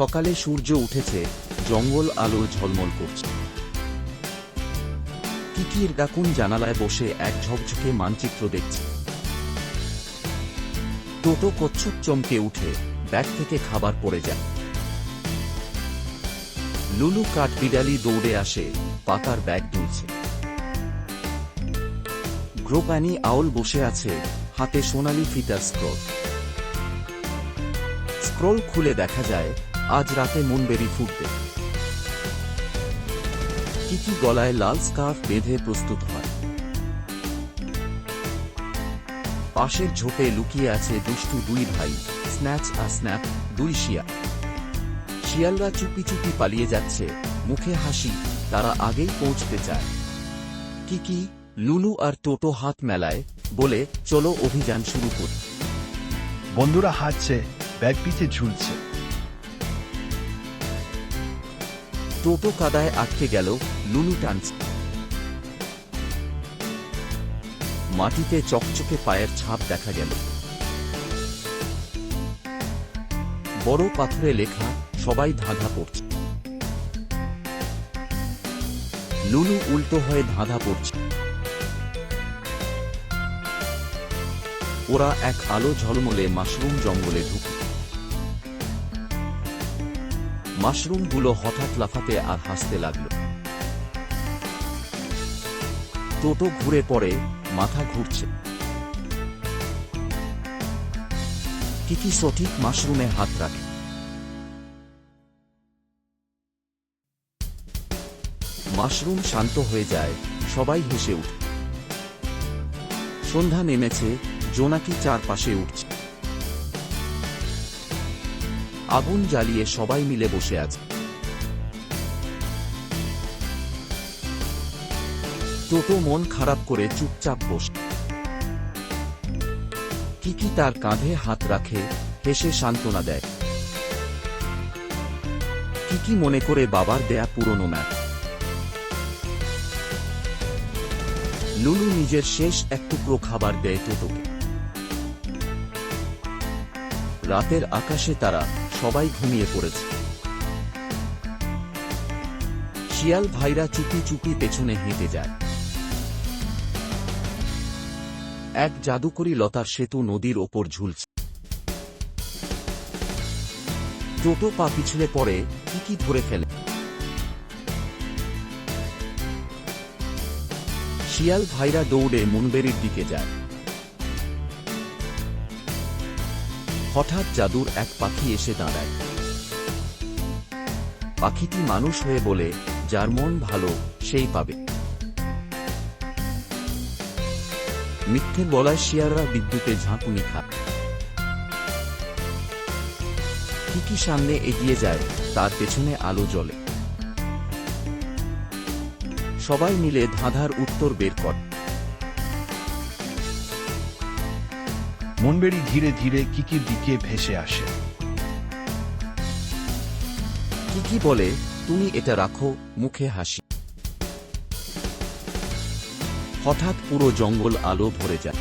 সকালে সূর্য উঠেছে, জঙ্গল আলো ঝলমল করছে। কিকির ডাকুন জানালায় বসে এক ঝকঝকে মানচিত্র দেখছে। টোটো কচ্ছপ চমকে উঠে, ব্যাগ থেকে খাবার পড়ে যায়। লুলু কাঠবিড়ালি দৌড়ে আসে, পাতার ব্যাগ দুলছে গ্রোপ্যানি আউল বসে আছে, হাতে সোনালি ফিতার স্ক্রল। স্ক্রল খুলে দেখা যায় আজ রাতে মুনবেরি ফুটবে। কিকি গলায় লাল স্কার্ফ বেঁধে প্রস্তুত হয়। পাশের ঝোপে লুকিয়ে আছে দুষ্টু দুই ভাই, স্ন্যাচ আর স্ন্যাপ, দুই শিয়া শিয়ালরা চুপি চুপি পালিয়ে যাচ্ছে, মুখে হাসি, তারা আগেই পৌঁছতে চায়। কিকি, লুলু আর টোটো হাত মেলায়, বলে, চলো অভিযান শুরু করি। বন্ধুরা হাঁটছে ব্যাগ পিঠে ঝুলছে। টোটো কাদায় আটকে গেল লুলু টানছে। মাটিতে চকচকে পায়ের ছাপ দেখা গেল। বড় পাথরে লেখা, সবাই ধাঁধা পড়ছে। লুলু উল্টো হয়ে ধাঁধা পড়ছে। ওরা এক আলো ঝলমলে মাশরুম জঙ্গলে ঢুকে। মাশরুমগুলো হঠাৎ লাফাতে আর হাসতে লাগল। টোটো ঘুরে পড়ে, মাথা ঘুরছে। কি কি সঠিক মাশরুমে হাত রাখে। মাশরুম শান্ত হয়ে যায়, সবাই হেসে উঠে। সন্ধ্যা নেমেছে, জোনাকি চারপাশে উঠছে। আগুন জ্বালিয়ে সবাই মিলে বসে আছে। টোটো মন খারাপ করে চুপচাপ বসে কিকি তার কাঁধে হাত রাখে, হেসে সান্ত্বনা দেয়। কিকি মনে করে বাবার দেয়া পুরনো ম্যাপ। লুলু নিজের শেষ এক টুকরো খাবার দেয় টোটোকে। রাতের আকাশে তারা সবাই ঘুমিয়ে পড়েছে। শিয়াল ভাইরা চুপি চুপি পেছনে হেঁটে যায়। এক জাদুকরি লতার সেতু নদীর ওপর ঝুলছে। টোটো পা পিছলে পড়ে, কি কি ধরে ফেলে। শিয়াল ভাইরা দৌড়ে মুনবেরির দিকে যায়। হঠাৎ জাদুর এক পাখি এসে দাঁড়ায়। পাখিটি মানুষ হয়ে বলে, যার মন ভালো, সেই পাবে। মিথ্যে বলায় শিয়াররা বিদ্যুতে ঝাঁকুনি খায়। কি সামনে এগিয়ে যায়, তার পেছনে আলো জ্বলে। সবাই মিলে ধাঁধার উত্তর বের করে। মনবেরি ধীরে ধীরে কিকির দিকে ভেসে আসে। কি কি বলে, তুমি এটা রাখো, মুখে হাসি। হঠাৎ পুরো জঙ্গল আলো ভরে যায়।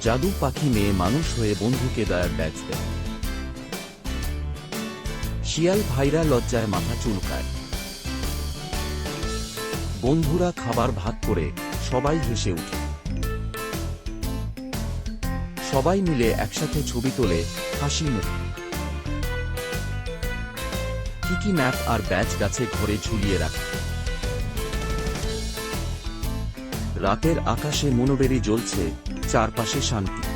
জাদু পাখি মেয়ে মানুষ হয়ে বন্ধুকে দয়ার ব্যাচ দেয়। শিয়াল ভাইরা লজ্জায় মাথা চুলকায়। বন্ধুরা খাবার ভাগ করে সবাই হেসে উঠে। সবাই মিলে একসাথে ছবি তোলে হাসি মুখে। কি ম্যাপ আর ব্যাচ গাছে ঘরে ঝুলিয়ে রাখে। রাতের আকাশে মনোবেরি জ্বলছে চারপাশে শান্তি।